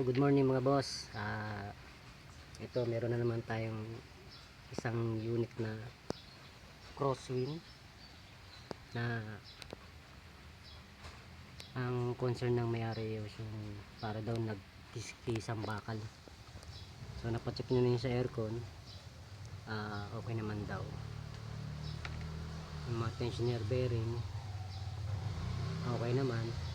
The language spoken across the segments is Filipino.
good morning mga boss. Ah, ito meron na naman tayong isang unit na crosswind na ang concern ng may-ari yung para daw nagkiskis ang bakal. So napacheck nyo na yun sa aircon. Ah, okay naman daw. Yung mga tensioner bearing okay naman.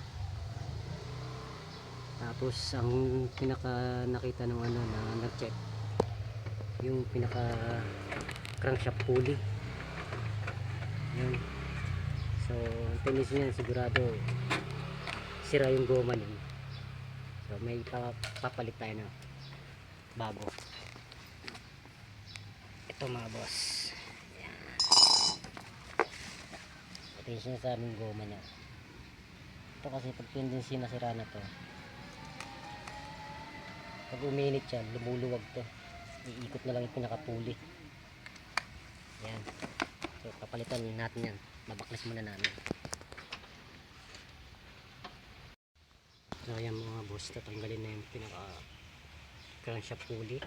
Tapos ang pinaka nakita ng ano na nag-check yung pinaka crankshaft pulley. Yun. So, ang tendency niyan sigurado sira yung goma niyan. So, may pa papalit tayo na bago. Ito mga boss. Yan. Ito yung sinasabing goma niya. Ito kasi pag tendency na sira na to, pag uminit yan, lumuluwag to. Iikot na lang yung pinakapuli. Yan. So, papalitan natin yan. Babaklas muna namin. So, ayan mga boss, tatanggalin na yung pinaka crankshaft pulley.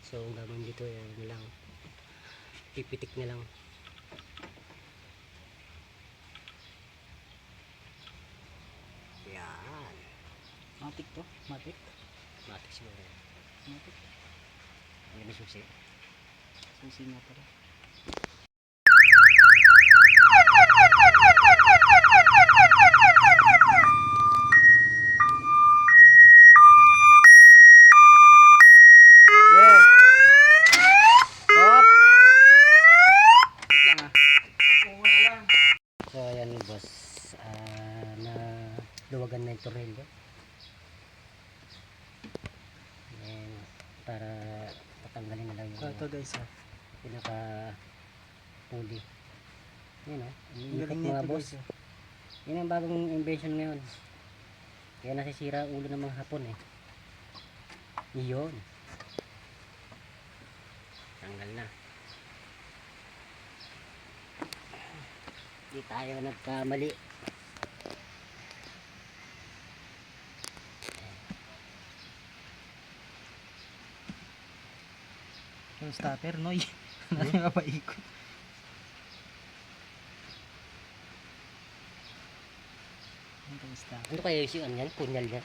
So, ang gagawin dito, yan lang. Pipitik na lang. Yan. Matik to, matik. Matik siguro yan. Matik. Yan yung susi. Susi nga pala. Ah. So ayan boss, ah na luwagan na yung tornilyo. Ayan, para yung Ito guys ah. pinaka pulley. Yan o, Ang iikot galing mga boss. guys. ah. Yan ang bagong invention ngayon. Kaya nasisira ang ulo ng mga hapon eh. Iyon. Tanggal na. Hindi tayo nagkamali. Starter, noy. Natin mapaikot. Yung starter. Ano kaya yung ano yan? Kunyal yan?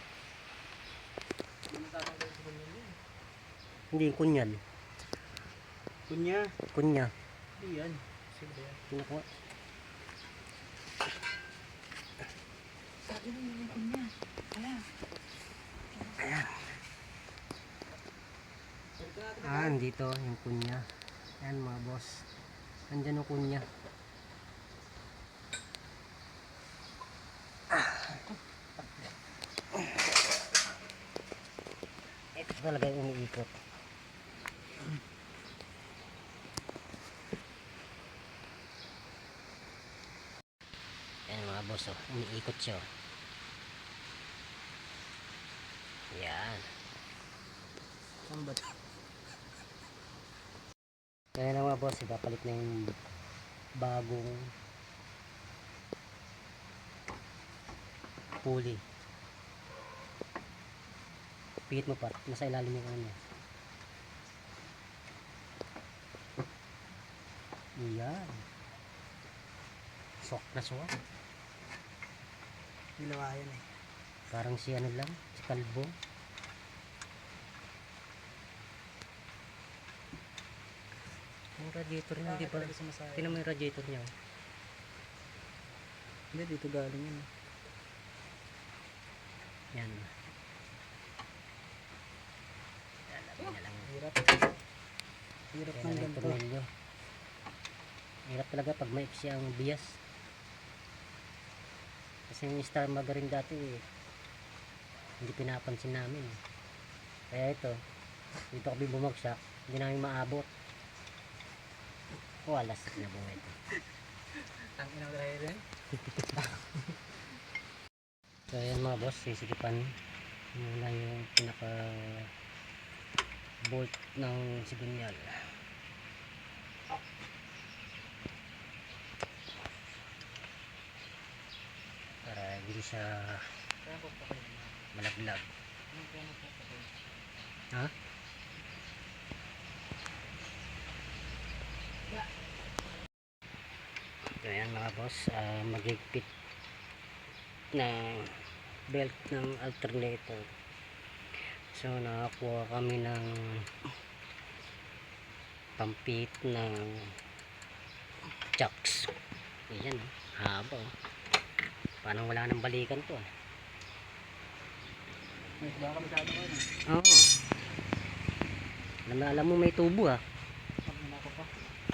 Hindi, kunyal. Kunya. Kunya. Iyan. Sige yan. Kinukuha. Sabi mo yung kunya. Wala. Ah, dito yung kunya. Ayan mga boss. Andyan yung kunya. Ito talaga yung umiikot. Ayan mga boss, oh. umiikot siya. oh. Yan. Saan? Kaya na mga boss, ipapalit na yung bagong pulley. Pihit mo pa, nasa ilalim yung ano niya. Yan. Sok na sok. Nilawayan eh. Parang si ano lang, si kalbo. Yung radiator niya, di ba? Tingnan mo yung radiator niya. oh. Hindi, dito galing yun. eh. Yan. Lalagay na lang. Hirap. Hirap ng ganito. Hirap talaga pag maiksi ang bias. Kasi yung star magaring dati eh, hindi pinapansin namin. eh. Kaya ito, dito kami bumagsak, hindi namin maabot. Wala sa kinabuhay ito. Ang ina mo rin. So ayan mga boss, sisikipan muna yung pinaka bolt ng sigunyal. Para hindi siya ko malaglag. Ha? Mga boss, ah, magigpit na belt ng alternator. So nakakuha kami ng pampit ng chucks. Ayan haba oh. Parang wala nang balikan to ah. Baka masyado ko na. Oo. Alam, alam mo may tubo ah.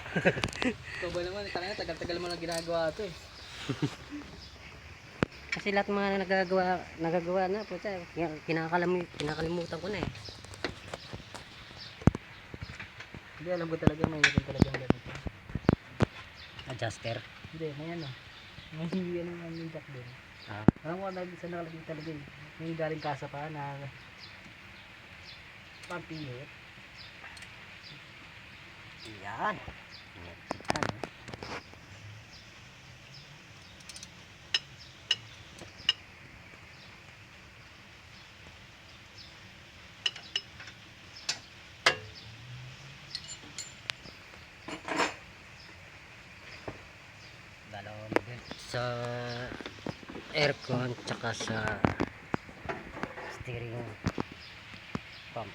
Ikaw ba naman, kanina tagal-tagal mo lang ginagawa ito eh. Kasi lahat mga nagagawa, nagagawa na po kinakalam, kinakalimutan ko na eh. Hindi, alam ko talaga may meron talagang ganito. Adjuster. Hindi, may ano. May hindi ano may jack din. Ah, Alam ko na sa nakalagay talaga eh. May galing kasa pa na pampinit. yan. Sa aircon tsaka sa steering pump.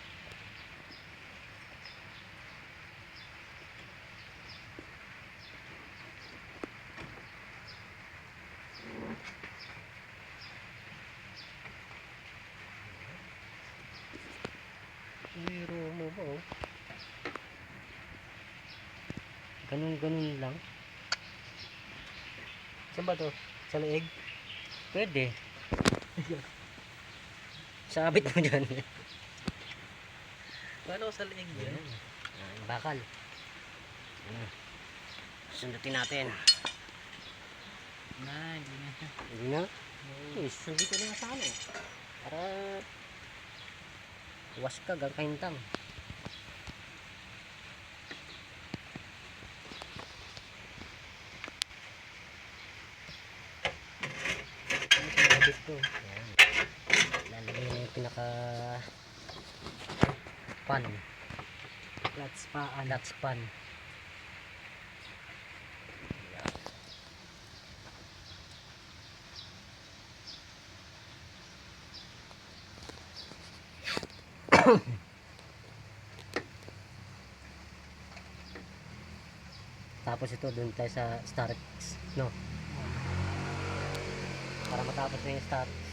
Biro mo ba oh? Ganun ganun lang. Saan ba to? Sa leeg? Pwede. Sabit mo dyan. Paano sa leeg Yan. Ah, bakal. Yan. Sundutin natin. Na, hindi na. Hindi na. Eh, sundin ko na sa ano. Para was ka, gagkahintang. Sinabit ko? Lalagay na yung pinaka pan. Flats pa, alat. Nuts pan. Tapos ito doon tayo sa start no. Matapos na yung start